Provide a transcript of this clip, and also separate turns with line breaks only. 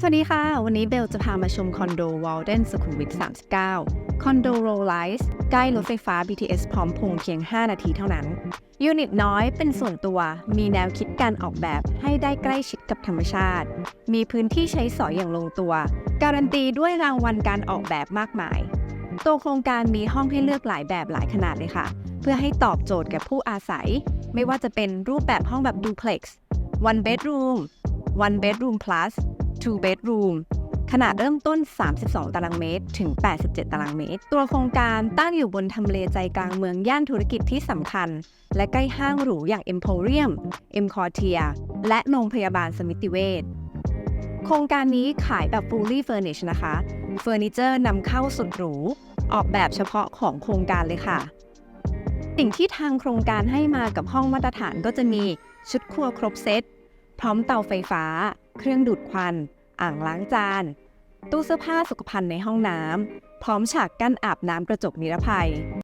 สวัสดีค่ะ วันนี้เบลจะพามาชมคอนโดวอลเดนสุขุมวิท 39 คอนโดโรลไลส์ใกล้รถไฟฟ้า BTS พร้อมพงเพียง 5 นาทีเท่านั้น ยูนิตน้อยเป็นส่วนตัว มีแนวคิดการออกแบบให้ได้ใกล้ชิดกับธรรมชาติ มีพื้นที่ใช้สอยอย่างลงตัว การันตีด้วยรางวัลการออกแบบมากมาย ตัวโครงการมีห้องให้เลือกหลายแบบหลายขนาดเลยค่ะ เพื่อให้ตอบโจทย์กับผู้อาศัย ไม่ว่าจะเป็นรูปแบบห้องแบบดูเพล็กซ์ one bedroom one bedroom plus two bedroom ขนาดเริ่มต้น 32 ตารางเมตร ถึง 87 ตารางเมตร ตัวโครงการตั้งอยู่บนทำเลใจกลางเมืองย่านธุรกิจที่สำคัญ และใกล้ห้างหรูอย่าง Emporium M c o r t i e r และโรงพยาบาลสมิติเวชโครงการนี้ขายแบบ fully furnished นะคะ เฟอร์นิเจอร์นำเข้าสุดหรู ออกแบบเฉพาะของโครงการเลยค่ะ สิ่งที่ทางโครงการให้มากับห้องมาตรฐานก็จะมีชุดครัวครบเซต พร้อมเตาไฟฟ้า เครื่องดูดควัน อ่างล้างจาน ตู้เสื้อผ้าสุขภัณฑ์ในห้องน้ำ พร้อมฉากกั้นอาบน้ำกระจกนิรภัย